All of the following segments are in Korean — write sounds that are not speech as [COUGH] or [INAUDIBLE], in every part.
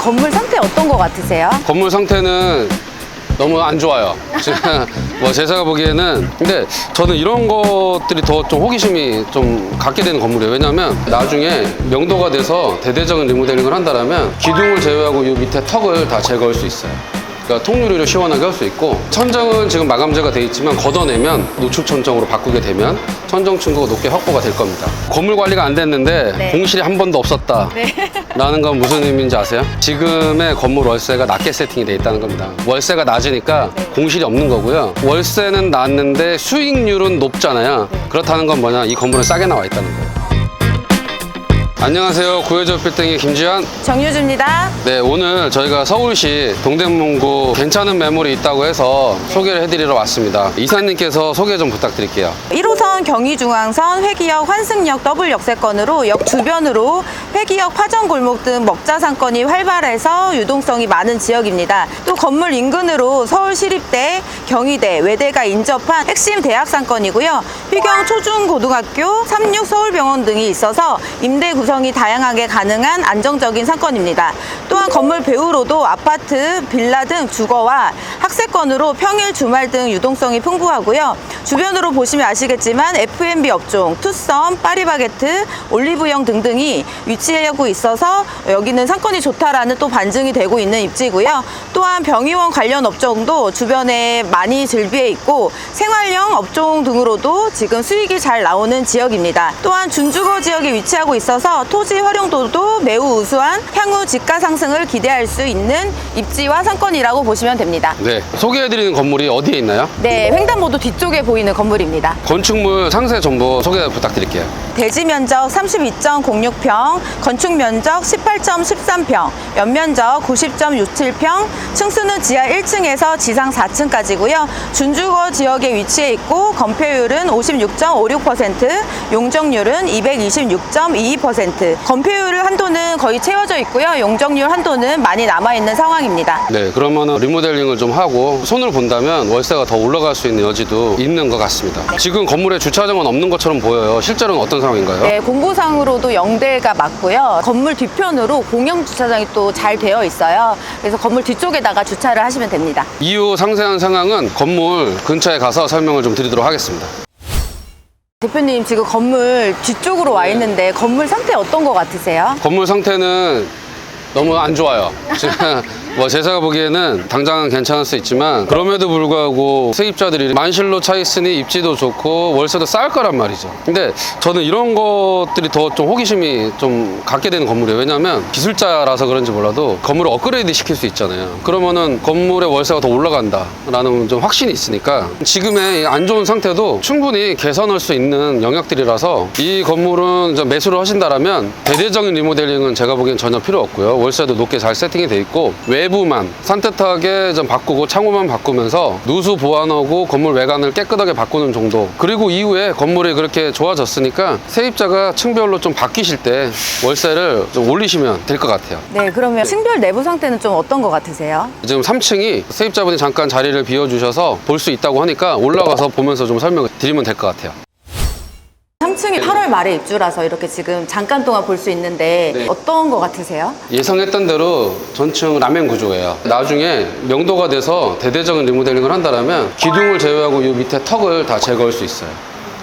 건물 상태 어떤 것 같으세요? 건물 상태는 너무 안 좋아요. [LAUGHS] 뭐 제가 보기에는 근데 저는 이런 것들이 더 좀 호기심이 좀 갖게 되는 건물이에요. 왜냐하면 나중에 명도가 돼서 대대적인 리모델링을 한다면 기둥을 제외하고 이 밑에 턱을 다 제거할 수 있어요. 그러니까 통유리로 시원하게 할 수 있고 천정은 지금 마감재가 돼 있지만 걷어내면 노출 천정으로 바꾸게 되면 천정 층고가 높게 확보가 될 겁니다. 건물 관리가 안 됐는데 네. 공실이 한 번도 없었다. [LAUGHS] 라는 건 무슨 의미인지 아세요? 지금의 건물 월세가 낮게 세팅이 돼 있다는 겁니다. 월세가 낮으니까 공실이 없는 거고요. 월세는 낮는데 수익률은 높잖아요. 그렇다는 건 뭐냐? 이 건물은 싸게 나와 있다는 거예요. 안녕하세요. 구해적 빌딩의 김지환. 정유주입니다. 네, 오늘 저희가 서울시 동대문구 괜찮은 매물이 있다고 해서 소개를 해드리러 왔습니다. 이사님께서 소개 좀 부탁드릴게요. 1호선 경의중앙선 회기역 환승역 더블 역세권으로 역 주변으로 회기역 화정골목 등 먹자 상권이 활발해서 유동성이 많은 지역입니다. 또 건물 인근으로 서울시립대, 경희대, 외대가 인접한 핵심 대학 상권이고요. 휘경 초중고등학교, 삼육 서울병원 등이 있어서 임대 구성이 다양하게 가능한 안정적인 상권입니다. 또한 건물 배후로도 아파트, 빌라 등 주거와 학세권으로 평일, 주말 등 유동성이 풍부하고요. 주변으로 보시면 아시겠지만 F&B 업종, 투썸, 파리바게트, 올리브영 등등이 위치하고 있어서 여기는 상권이 좋다라는 또 반증이 되고 있는 입지고요. 또한 병의원 관련 업종도 주변에 많이 즐비해 있고 생활형 업종 등으로도 지금 수익이 잘 나오는 지역입니다. 또한 준주거 지역에 위치하고 있어서 토지 활용도도 매우 우수한 향후 집가 상승을 기대할 수 있는 입지와 상권이라고 보시면 됩니다. 네, 소개해드리는 건물이 어디에 있나요? 네, 횡단보도 뒤쪽에 보이는 건물입니다. 건축물 상세 정보 소개 부탁드릴게요. 대지 면적 32.06평, 건축 면적 18.13평, 연면적 90.67평, 층수는 지하 1층에서 지상 4층까지고요. 준주거 지역에 위치해 있고 건폐율은 56.56%, 용적률은 226.22%. 건폐율 한도는 거의 채워져 있고요. 용적률 한도는 많이 남아 있는 상황입니다. 네, 그러면은 리모델링을 좀 하고 손을 본다면 월세가 더 올라갈 수 있는 여지도 있는 것 같습니다. 지금 건물에 주차장은 없는 것처럼 보여요. 실제로는 어떤 상황인가요? 네, 공고상으로도 영대가 맞고요. 건물 뒤편으로 공영 주차장이 또 잘 되어 있어요. 그래서 건물 뒤쪽에다가 주차를 하시면 됩니다. 이후 상세한 상황은 건물 근처에 가서 설명을 좀 드리도록 하겠습니다. 대표님 지금 건물 뒤쪽으로 와 있는데 건물 상태 어떤 것 같으세요? 건물 상태는 너무 안 좋아요. [LAUGHS] 지금 뭐 제가 보기에는 당장은 괜찮을 수 있지만 그럼에도 불구하고 세입자들이 만실로 차 있으니 입지도 좋고 월세도 쌀 거란 말이죠. 근데 저는 이런 것들이 더 좀 호기심이 좀 갖게 되는 건물이에요. 왜냐하면 기술자라서 그런지 몰라도 건물을 업그레이드 시킬 수 있잖아요. 그러면은 건물의 월세가 더 올라간다라는 좀 확신이 있으니까 지금의 이안 좋은 상태도 충분히 개선할 수 있는 영역들이라서 이 건물은 좀 매수를 하신다라면 대대적인 리모델링은 제가 보기엔 전혀 필요 없고요. 월세도 높게 잘 세팅이 돼 있고 외 부만 산뜻하게 좀 바꾸고 창호만 바꾸면서 누수 보완하고 건물 외관을 깨끗하게 바꾸는 정도. 그리고 이후에 건물이 그렇게 좋아졌으니까 세입자가 층별로 좀 바뀌실 때 월세를 좀 올리시면 될 것 같아요. 네, 그러면 층별 내부 상태는 좀 어떤 것 같으세요? 지금 3층이 세입자분이 잠깐 자리를 비워주셔서 볼 수 있다고 하니까 올라가서 보면서 좀 설명을 드리면 될 것 같아요. 3층이 8월 말에 입주라서 이렇게 지금 잠깐 동안 볼 수 있는데 네. 어떤 것 같으세요? 예상했던 대로 전층 라멘 구조예요. 나중에 명도가 돼서 대대적인 리모델링을 한다면 기둥을 제외하고 이 밑에 턱을 다 제거할 수 있어요.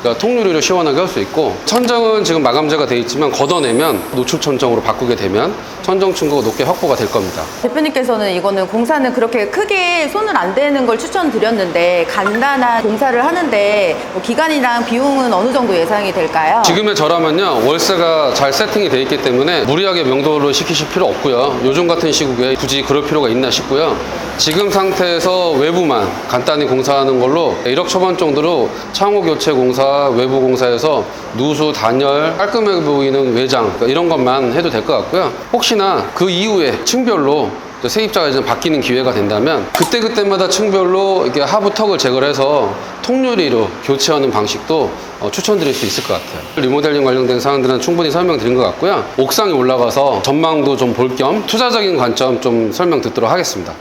그러니까 통유리로 시원하게 할 수 있고 천정은 지금 마감재가 돼 있지만 걷어내면 노출 천정으로 바꾸게 되면 천정 층고가 높게 확보가 될 겁니다. 대표님께서는 이거는 공사는 그렇게 크게 손을 안 대는 걸 추천드렸는데 간단한 공사를 하는데 뭐 기간이랑 비용은 어느 정도 예상이 될까요? 지금의 저라면요 월세가 잘 세팅이 돼 있기 때문에 무리하게 명도를 시키실 필요 없고요 요즘 같은 시국에 굳이 그럴 필요가 있나 싶고요 지금 상태에서 외부만 간단히 공사하는 걸로 1억 초반 정도로 창호 교체 공사 외부 공사에서 누수 단열 깔끔해 보이는 외장 그러니까 이런 것만 해도 될 것 같고요 혹시 나 그 이후에 층별로 또 세입자가 이제 바뀌는 기회가 된다면 그때그때마다 층별로 이렇게 하부 턱을 제거를 해서 통유리로 교체하는 방식도 어, 추천드릴 수 있을 것 같아요. 리모델링 관련된 사항들은 충분히 설명드린 것 같고요. 옥상에 올라가서 전망도 좀 볼 겸 투자적인 관점 좀 설명 듣도록 하겠습니다.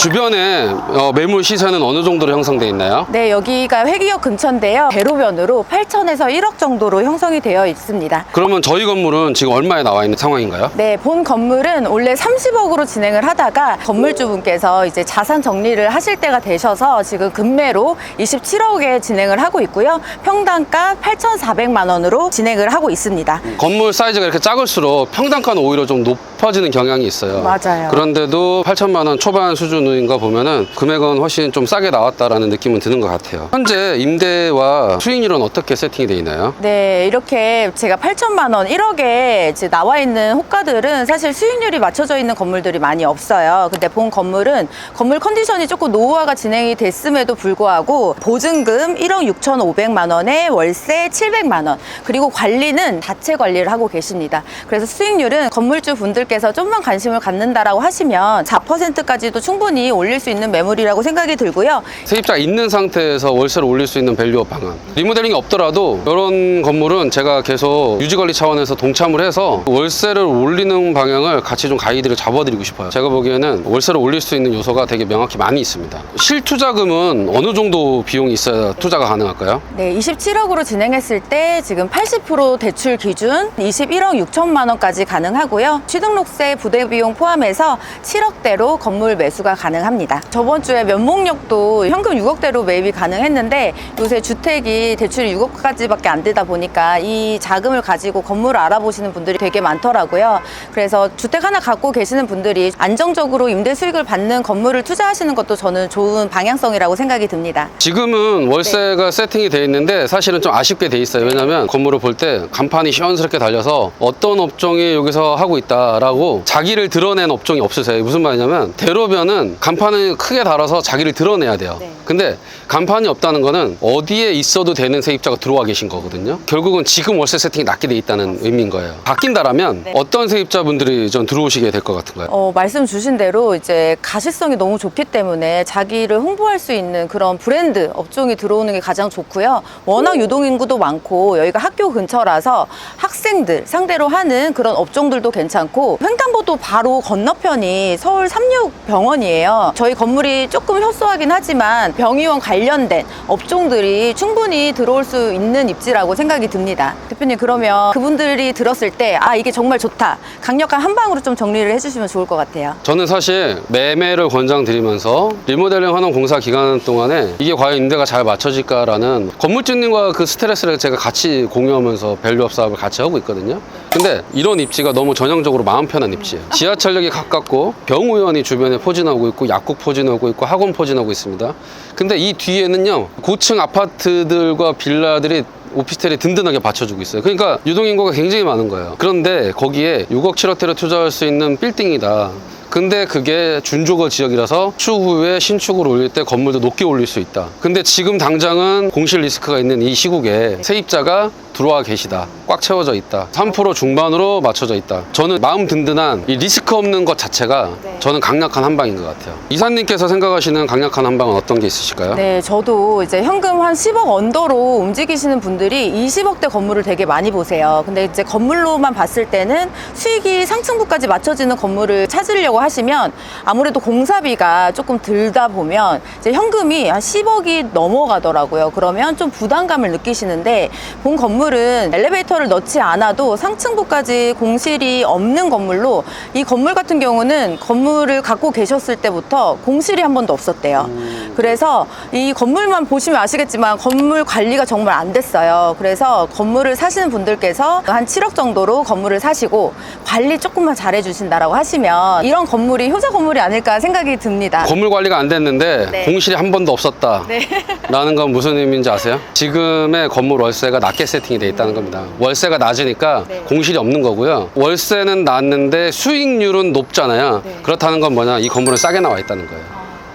주변에 어, 매물 시세는 어느 정도로 형성돼 있나요? 네, 여기가 회기역 근처인데요. 대로변으로 8천에서 1억 정도로 형성이 되어 있습니다. 그러면 저희 건물은 지금 얼마에 나와 있는 상황인가요? 네, 본 건물은 원래 30억으로 진행을 하다가 건물주분께서 이제 자산 정리를 하실 때가 되셔서 지금 급매로 27억에 진행을 하고 있고요. 평당가 8,400만 원으로 진행을 하고 있습니다. 건물 사이즈가 이렇게 작을수록 평당가는 오히려 좀 높 아지는 경향이 있어요. 맞아요. 그런데도 8천만 원 초반 수준인 거 보면은 금액은 훨씬 좀 싸게 나왔다라는 느낌은 드는 것 같아요. 현재 임대와 수익률은 어떻게 세팅이 돼 있나요? 네, 이렇게 제가 8천만 원, 1억에 이제 나와 있는 호가들은 사실 수익률이 맞춰져 있는 건물들이 많이 없어요. 근데 본 건물은 건물 컨디션이 조금 노후화가 진행이 됐음에도 불구하고 보증금 1억 6,500만 원에 월세 700만 원, 그리고 관리는 자체 관리를 하고 계십니다. 그래서 수익률은 건물주 분들 께서 좀만 관심을 갖는다라고 하시면 4%까지도 충분히 올릴 수 있는 매물이라고 생각이 들고요. 세입자 있는 상태에서 월세를 올릴 수 있는 밸류업 방안. 리모델링이 없더라도 이런 건물은 제가 계속 유지관리 차원에서 동참을 해서 월세를 올리는 방향을 같이 좀 가이드를 잡아드리고 싶어요. 제가 보기에는 월세를 올릴 수 있는 요소가 되게 명확히 많이 있습니다. 실투자금은 어느 정도 비용이 있어야 투자가 가능할까요? 네, 27억으로 진행했을 때 지금 80% 대출 기준 21억 6천만 원까지 가능하고요. 취 등록세 부대 비용 포함해서 7억대로 건물 매수가 가능합니다. 저번 주에 면목역도 현금 6억대로 매입이 가능했는데 요새 주택이 대출이 6억까지밖에 안 되다 보니까 이 자금을 가지고 건물을 알아보시는 분들이 되게 많더라고요. 그래서 주택 하나 갖고 계시는 분들이 안정적으로 임대 수익을 받는 건물을 투자하시는 것도 저는 좋은 방향성이라고 생각이 듭니다. 지금은 월세가 세팅이 돼 있는데 사실은 좀 아쉽게 돼 있어요. 왜냐면 건물을 볼 때 간판이 시원스럽게 달려서 어떤 업종이 여기서 하고 있다라 고 자기를 드러낸 업종이 없으세요. 무슨 말이냐면 대로변은 간판을 크게 달아서 자기를 드러내야 돼요. 네. 근데 간판이 없다는 거는 어디에 있어도 되는 세입자가 들어와 계신 거거든요. 결국은 지금 월세 세팅이 낮게 돼 있다는 의미인 거예요. 바뀐다라면 네. 어떤 세입자분들이 좀 들어오시게 될 것 같은가요? 어, 말씀 주신 대로 이제 가시성이 너무 좋기 때문에 자기를 홍보할 수 있는 그런 브랜드 업종이 들어오는 게 가장 좋고요. 워낙 유동 인구도 많고 여기가 학교 근처라서 학생들 상대로 하는 그런 업종들도 괜찮고 횡단보도 바로 건너편이 서울 삼육병원이에요. 저희 건물이 조금 협소하긴 하지만 병의원 관련된 업종들이 충분히 들어올 수 있는 입지라고 생각이 듭니다. 대표님 그러면 그분들이 들었을 때 아 이게 정말 좋다. 강력한 한 방으로 좀 정리를 해주시면 좋을 것 같아요. 저는 사실 매매를 권장드리면서 리모델링 하는 공사 기간 동안에 이게 과연 임대가 잘 맞춰질까라는 건물주님과 그 스트레스를 제가 같이 공유하면서 밸류업 사업을 같이 하고 있거든요. 근데 이런 입지가 너무 전형적으로 마음 편한 입지예요. 지하철역이 가깝고 병의원이 주변에 포진하고 있고 약국 포진하고 있고 학원 포진하고 있습니다. 근데 이 뒤에는요 고층 아파트들과 빌라들이 오피스텔이 든든하게 받쳐주고 있어요. 그러니까 유동인구가 굉장히 많은 거예요. 그런데 거기에 6억 7억대로 투자할 수 있는 빌딩이다. 근데 그게 준조거 지역이라서 추후에 신축을 올릴 때 건물도 높게 올릴 수 있다. 근데 지금 당장은 공실 리스크가 있는 이 시국에 세입자가 들어와 계시다. 꽉 채워져 있다. 3% 중반으로 맞춰져 있다. 저는 마음 든든한 이 리스크 없는 것 자체가 네. 저는 강력한 한방인 것 같아요. 이사님께서 생각하시는 강력한 한방은 어떤 게 있으실까요? 네, 저도 이제 현금 한 10억 언더로 움직이시는 분들이 20억대 건물을 되게 많이 보세요. 근데 이제 건물로만 봤을 때는 수익이 상층부까지 맞춰지는 건물을 찾으려고 하시면 아무래도 공사비가 조금 들다 보면 이제 현금이 한 10억이 넘어가더라고요. 그러면 좀 부담감을 느끼시는데 본 건물은 엘리베이터를 넣지 않아도 상층부까지 공실이 없는 건물로 이 건물 같은 경우는 건물을 갖고 계셨을 때부터 공실이 한 번도 없었대요. 그래서 이 건물만 보시면 아시겠지만 건물 관리가 정말 안 됐어요. 그래서 건물을 사시는 분들께서 한 7억 정도로 건물을 사시고 관리 조금만 잘해 주신다라고 하시면 이런 건물이 효자 건물이 아닐까 생각이 듭니다. 건물 관리가 안 됐는데 네. 공실이 한 번도 없었다. 네. [LAUGHS] 라는 건 무슨 의미인지 아세요? 지금의 건물 월세가 낮게 세팅이 돼 있다는 겁니다. 월세가 낮으니까 네. 공실이 없는 거고요. 월세는 낮는데 수익률은 높잖아요. 네. 그렇다는 건 뭐냐? 이 건물은 싸게 나와 있다는 거예요.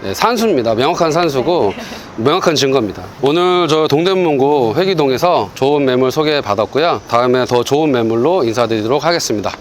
네, 산수입니다. 명확한 산수고 명확한 증거입니다. 오늘 저 동대문구 회기동에서 좋은 매물 소개 받았고요. 다음에 더 좋은 매물로 인사드리도록 하겠습니다.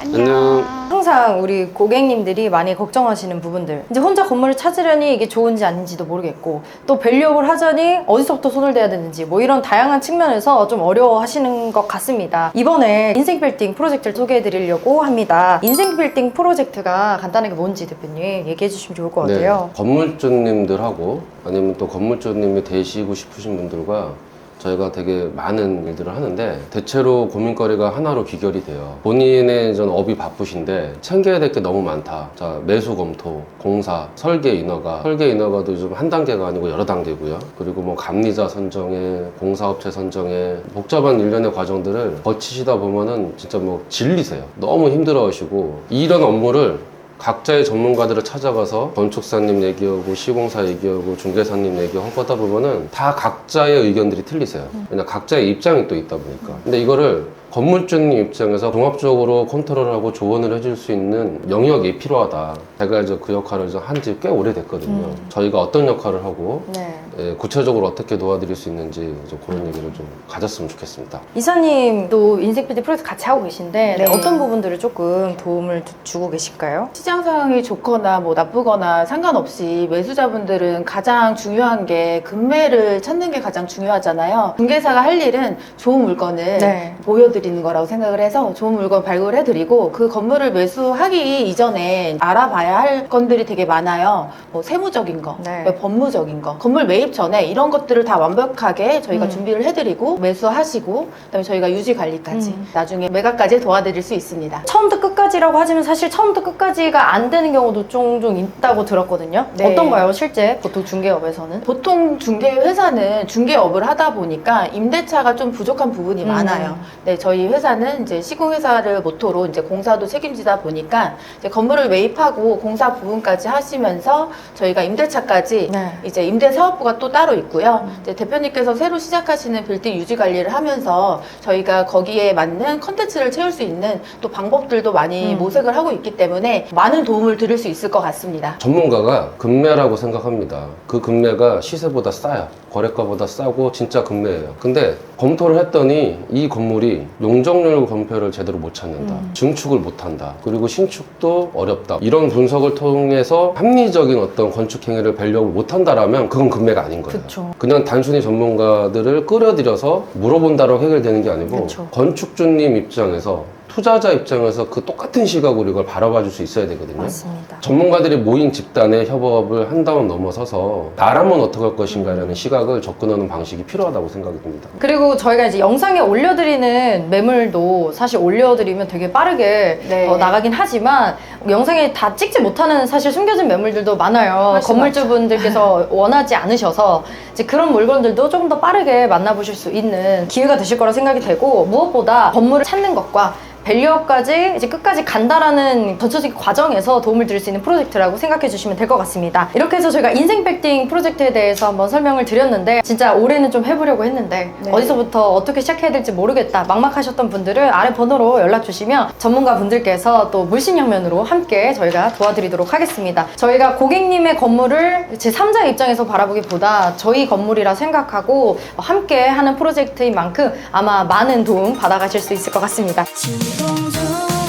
안녕. 항상 항상 우리 고객님들이 많이 걱정하시는 부분들. 이제 혼자 건물을 찾으려니 이게 좋은지 아닌지도 모르겠고, 또 밸류업을 하자니 어디서부터 손을 대야 되는지, 뭐 이런 다양한 측면에서 좀 어려워하시는 것 같습니다. 이번에 인생 빌딩 프로젝트를 소개해 드리려고 합니다. 인생 빌딩 프로젝트가 간단하게 뭔지 대표님 얘기해 주시면 좋을 것 같아요. 네, 건물주님들하고 아니면 또 건물주님이 되시고 싶으신 분들과 저희가 되게 많은 일들을 하는데 대체로 고민거리가 하나로 귀결이 돼요. 본인의 전 업이 바쁘신데 챙겨야 될 게 너무 많다. 자, 매수 검토, 공사, 설계 인허가. 설계 인허가도 좀 한 단계가 아니고 여러 단계고요. 그리고 뭐 감리자 선정에, 공사업체 선정에 복잡한 일련의 과정들을 거치시다 보면은 진짜 뭐 질리세요. 너무 힘들어 하시고 이런 업무를 각자의 전문가들을 찾아가서 건축사님 얘기하고 시공사 얘기하고 중개사님 얘기하고 하다 보면은 다 각자의 의견들이 틀리세요. 왜냐 각자의 입장이 또 있다 보니까. 근데 이거를 건물주님 입장에서 종합적으로 컨트롤하고 조언을 해줄 수 있는 영역이 필요하다. 제가 이제 그 역할을 한지 꽤 오래됐거든요. 저희가 어떤 역할을 하고 네. 예, 구체적으로 어떻게 도와드릴 수 있는지 좀 그런 얘기를 좀 가졌으면 좋겠습니다. 이사님도 인생 빌딩 프로젝트 같이 하고 계신데 네. 어떤 부분들을 조금 도움을 주- 주고 계실까요? 시장 상황이 좋거나 뭐 나쁘거나 상관없이 매수자분들은 가장 중요한 게 금매를 찾는 게 가장 중요하잖아요. 중개사가 할 일은 좋은 물건을 네. 보여드리 는 거라고 생각을 해서 좋은 물건 발굴해드리고 그 건물을 매수하기 이전에 알아봐야 할 건들이 되게 많아요. 뭐 세무적인 거, 네. 뭐 법무적인 거, 건물 매입 전에 이런 것들을 다 완벽하게 저희가 음. 준비를 해드리고 매수하시고 그다음에 저희가 유지 관리까지 음. 나중에 매각까지 도와드릴 수 있습니다. 처음부터 끝까지라고 하지만 사실 처음부터 끝까지가 안 되는 경우도 종종 있다고 들었거든요. 네. 어떤가요, 실제 보통 중개업에서는? 보통 중개 회사는 중개업을 하다 보니까 임대차가 좀 부족한 부분이 음. 많아요. 네, 저희 회사는 이제 시공회사를 모토로 이제 공사도 책임지다 보니까 이제 건물을 매입하고 공사 부분까지 하시면서 저희가 임대차까지 네. 이제 임대 사업부가 또 따로 있고요. 이제 대표님께서 새로 시작하시는 빌딩 유지 관리를 하면서 저희가 거기에 맞는 컨텐츠를 채울 수 있는 또 방법들도 많이 음. 모색을 하고 있기 때문에 많은 도움을 드릴 수 있을 것 같습니다. 전문가가 금매라고 생각합니다. 그 금매가 시세보다 싸요. 거래가보다 싸고 진짜 금매예요. 근데 검토를 했더니 이 건물이 용적률 검표를 제대로 못 찾는다. 음. 증축을 못 한다. 그리고 신축도 어렵다. 이런 분석을 통해서 합리적인 어떤 건축 행위를 밸류업을 못 한다라면 그건 금매가 아닌 거예요. 그쵸. 그냥 단순히 전문가들을 끌어들여서 물어본다고 해결되는 게 아니고 그쵸. 건축주님 입장에서 투자자 입장에서 그 똑같은 시각으로 이걸 바라봐 줄 수 있어야 되거든요. 맞습니다. 전문가들이 모인 집단의 협업을 한다면 넘어서서 나라면 어떻게 할 것인가라는 시각을 접근하는 방식이 필요하다고 생각이 듭니다. 그리고 저희가 이제 영상에 올려드리는 매물도 사실 올려드리면 되게 빠르게 네. 어, 나가긴 하지만 영상에 다 찍지 못하는 사실 숨겨진 매물들도 많아요. 훨씬 건물주분들께서 원하지 않으셔서 이제 그런 물건들도 조금 더 빠르게 만나보실 수 있는 기회가 되실 거라 생각이 되고 무엇보다 건물을 찾는 것과 밸류업까지 이제 끝까지 간다라는 전체적인 과정에서 도움을 드릴 수 있는 프로젝트라고 생각해 주시면 될 것 같습니다. 이렇게 해서 저희가 인생 빌딩 프로젝트에 대해서 한번 설명을 드렸는데 진짜 올해는 좀 해보려고 했는데 네. 어디서부터 어떻게 시작해야 될지 모르겠다 막막하셨던 분들은 아래 번호로 연락 주시면 전문가 분들께서 또 물신형면으로 함께 저희가 도와드리도록 하겠습니다. 저희가 고객님의 건물을 제 3자 입장에서 바라보기보다 저희 건물이라 생각하고 함께 하는 프로젝트인 만큼 아마 많은 도움 받아가실 수 있을 것 같습니다. 从此